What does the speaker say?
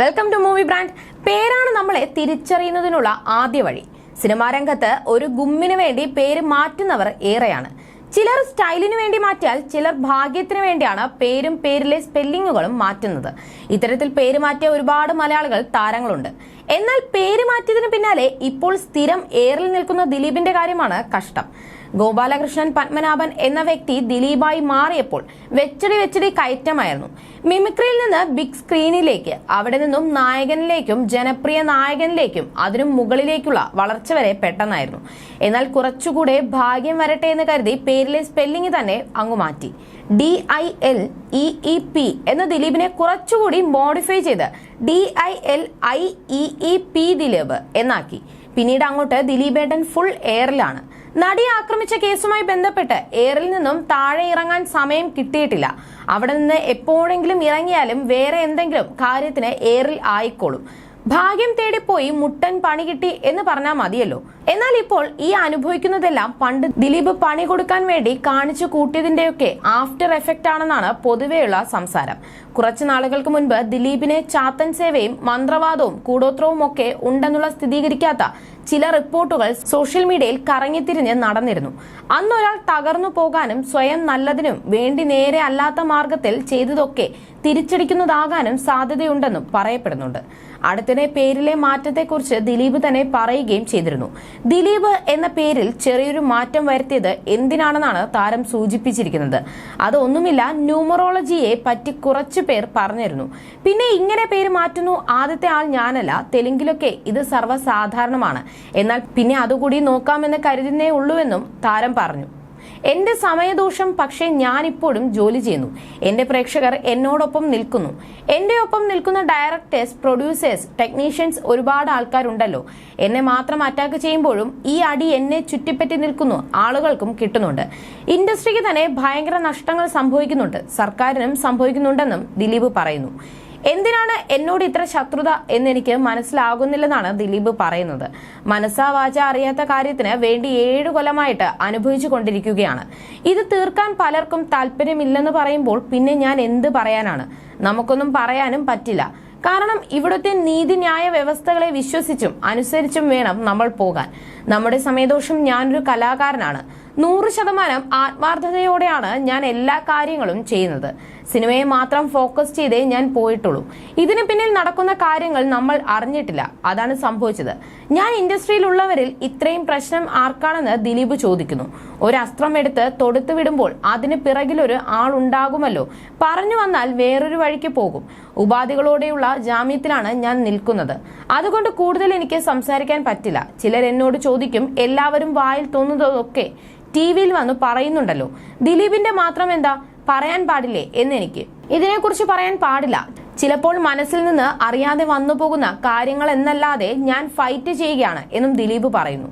Welcome to movie brand പേരാണ് നമ്മളെ തിരിച്ചറിയുന്നതിനുള്ള ആദ്യ വഴി. സിനിമാ രംഗത്ത് ഒരു ഗുമ്മിന് വേണ്ടി പേര് മാറ്റുന്നവർ ഏറെയാണ്. ചിലർ സ്റ്റൈലിന് വേണ്ടി മാറ്റിയാൽ ചിലർ ഭാഗ്യത്തിന് വേണ്ടിയാണ് പേരും പേരിലെ സ്പെല്ലിങ്ങുകളും മാറ്റുന്നത്. ഇത്തരത്തിൽ പേര് മാറ്റിയ ഒരുപാട് മലയാളികൾ താരങ്ങളുണ്ട്. എന്നാൽ പേര് മാറ്റിയതിന് പിന്നാലെ ഇപ്പോൾ സ്ഥിരം ഏറിൽ നിൽക്കുന്ന ദിലീപിന്റെ കാര്യമാണ് കഷ്ടം. ഗോപാലകൃഷ്ണൻ പത്മനാഭൻ എന്ന വ്യക്തി ദിലീപായി മാറിയപ്പോൾ വെച്ചടി വെച്ചടി കയറ്റമായിരുന്നു. മിമിക്രിയിൽ നിന്ന് ബിഗ് സ്ക്രീനിലേക്ക് അവിടെ നിന്നും നായകനിലേക്കും ജനപ്രിയ നായകനിലേക്കും അതിനും മുകളിലേക്കുള്ള വളർച്ച വരെ പെട്ടെന്നായിരുന്നു. എന്നാൽ കുറച്ചുകൂടെ ഭാഗ്യം വരട്ടെ എന്ന് കരുതി പേരിലെ സ്പെല്ലിംഗ് തന്നെ അങ്ങു മാറ്റി. D I L E E P എന്ന ദിലീപിനെ കുറച്ചുകൂടി മോഡിഫൈ ചെയ്ത് D I L I E E P Dileep എന്നാക്കി. പിന്നീട് അങ്ങോട്ട് ദിലീപേട്ടൻ ഫുൾ എയറിലാണ് നടിയെ ആക്രമിച്ച കേസുമായി ബന്ധപ്പെട്ട് എയറിൽ നിന്നും താഴെ ഇറങ്ങാൻ സമയം കിട്ടിയിട്ടില്ല. അവിടെ നിന്ന് എപ്പോഴെങ്കിലും ഇറങ്ങിയാലും വേറെ എന്തെങ്കിലും കാര്യത്തിന് എയറിൽ ആയിക്കോളും. ഭാഗ്യം തേടിപ്പോയി മുട്ടൻ പണി കിട്ടി എന്ന് പറഞ്ഞാൽ മതിയല്ലോ. എന്നാൽ ഇപ്പോൾ ഈ അനുഭവിക്കുന്നതെല്ലാം പണ്ട് ദിലീപ് പണി കൊടുക്കാൻ വേണ്ടി കാണിച്ചു കൂട്ടിയതിന്റെയൊക്കെ ആഫ്റ്റർ എഫക്റ്റ് ആണെന്നാണ് പൊതുവെയുള്ള സംസാരം. കുറച്ചു നാളുകൾക്ക് മുൻപ് ദിലീപിനെ ചാത്തൻ സേവയും മന്ത്രവാദവും കൂടോത്രവും ഒക്കെ ഉണ്ടെന്നുള്ള സ്ഥിരീകരിക്കാത്ത ചില റിപ്പോർട്ടുകൾ സോഷ്യൽ മീഡിയയിൽ കറങ്ങിത്തിരിഞ്ഞ് നടന്നിരുന്നു. അന്നൊരാൾ തകർന്നു പോകാനും സ്വയം നല്ലതിനും വേണ്ടി നേരെ അല്ലാത്ത മാർഗത്തിൽ ചെയ്തതൊക്കെ തിരിച്ചടിക്കുന്നതാകാനും സാധ്യതയുണ്ടെന്നും പറയപ്പെടുന്നുണ്ട്. അടുത്തിടെ പേരിലെ മാറ്റത്തെക്കുറിച്ച് ദിലീപ് തന്നെ പറയുകയും ചെയ്തിരുന്നു. ദിലീപ് എന്ന പേരിൽ ചെറിയൊരു മാറ്റം വരുത്തിയത് എന്തിനാണെന്നാണ് താരം സൂചിപ്പിച്ചിരിക്കുന്നത്. അതൊന്നുമില്ല ന്യൂമറോളജിയെ പറ്റി കുറച്ചു പേർ പറഞ്ഞിരുന്നു. പിന്നെ ഇങ്ങനെ പേര് മാറ്റുന്നു ആദ്യത്തെ ആൾ ഞാനല്ല തെലുങ്കിലൊക്കെ ഇത് സർവസാധാരണമാണ്. എന്നാൽ പിന്നെ അതുകൂടി നോക്കാമെന്ന് കരുതുന്നേ ഉള്ളൂവെന്നും താരം പറഞ്ഞു. എന്റെ സമയദോഷം പക്ഷേ ഞാനിപ്പോഴും ജോലി ചെയ്യുന്നു. എന്റെ പ്രേക്ഷകർ എന്നോടൊപ്പം നിൽക്കുന്നു. എന്റെ ഒപ്പം നിൽക്കുന്ന ഡയറക്ടേഴ്സ് പ്രൊഡ്യൂസേഴ്സ് ടെക്നീഷ്യൻസ് ഒരുപാട് ആൾക്കാരുണ്ടല്ലോ. എന്നെ മാത്രം അറ്റാക്ക് ചെയ്യുമ്പോഴും ഈ അടി എന്നെ ചുറ്റിപ്പറ്റി നിൽക്കുന്നു ആളുകൾക്കും കിട്ടുന്നുണ്ട്. ഇൻഡസ്ട്രിക്ക് തന്നെ ഭയങ്കര നഷ്ടങ്ങൾ സംഭവിക്കുന്നുണ്ട്. സർക്കാരിനും സംഭവിക്കുന്നുണ്ടെന്നും ദിലീപ് പറയുന്നു. എന്തിനാണ് എന്നോട് ഇത്ര ശത്രുത എന്നെനിക്ക് മനസ്സിലാകുന്നില്ലെന്നാണ് ദിലീപ് പറയുന്നത്. മനസ്സാ വാച അറിയാത്ത കാര്യത്തിന് വേണ്ടി ഏഴു കൊല്ലമായിട്ട് അനുഭവിച്ചു കൊണ്ടിരിക്കുകയാണ്. ഇത് തീർക്കാൻ പലർക്കും താല്പര്യമില്ലെന്ന് പറയുമ്പോൾ പിന്നെ ഞാൻ എന്ത് പറയാനാണ്? നമുക്കൊന്നും പറയാനും പറ്റില്ല. കാരണം ഇവിടുത്തെ നീതിന്യായ വ്യവസ്ഥകളെ വിശ്വസിച്ചും അനുസരിച്ചും വേണം നമ്മൾ പോകാൻ. നമ്മുടെ സമയദോഷം ഞാനൊരു കലാകാരനാണ്. നൂറ് ശതമാനം ആത്മാർത്ഥതയോടെയാണ് ഞാൻ എല്ലാ കാര്യങ്ങളും ചെയ്യുന്നത്. സിനിമയെ മാത്രം ഫോക്കസ് ചെയ്തേ ഞാൻ പോയിട്ടുള്ളൂ. ഇതിന് പിന്നിൽ നടക്കുന്ന കാര്യങ്ങൾ നമ്മൾ അറിഞ്ഞിട്ടില്ല. അതാണ് സംഭവിച്ചത്. ഞാൻ ഇൻഡസ്ട്രിയിലുള്ളവരിൽ ഇത്രയും പ്രശ്നം ആർക്കാണെന്ന് ദിലീപ് ചോദിക്കുന്നു. ഒരു അസ്ത്രം എടുത്ത് തൊടുത്തു വിടുമ്പോൾ അതിന് പിറകിലൊരു ആളുണ്ടാകുമല്ലോ പറഞ്ഞു വന്നാൽ വേറൊരു വഴിക്ക് പോകും. ഉപാധികളോടെയുള്ള ജാമ്യത്തിലാണ് ഞാൻ നിൽക്കുന്നത്. അതുകൊണ്ട് കൂടുതൽ എനിക്ക് സംസാരിക്കാൻ പറ്റില്ല. ചിലർ എന്നോട് ചോദിക്കും എല്ലാവരും വായിൽ തോന്നുന്നതൊക്കെ ടി വിയിൽ വന്ന് പറയുന്നുണ്ടല്ലോ. ദിലീപിന്റെ മാത്രം എന്താ? പറയാൻ പാടില്ലേ എന്നെനിക്ക് ഇതിനെക്കുറിച്ച് പറയാൻ പാടില്ല. ചിലപ്പോൾ മനസ്സിൽ നിന്ന് അറിയാതെ വന്നു പോകുന്ന കാര്യങ്ങൾ എന്നല്ലാതെ ഞാൻ ഫൈറ്റ് ചെയ്യുകയാണ് എന്നും ദിലീപ് പറയുന്നു.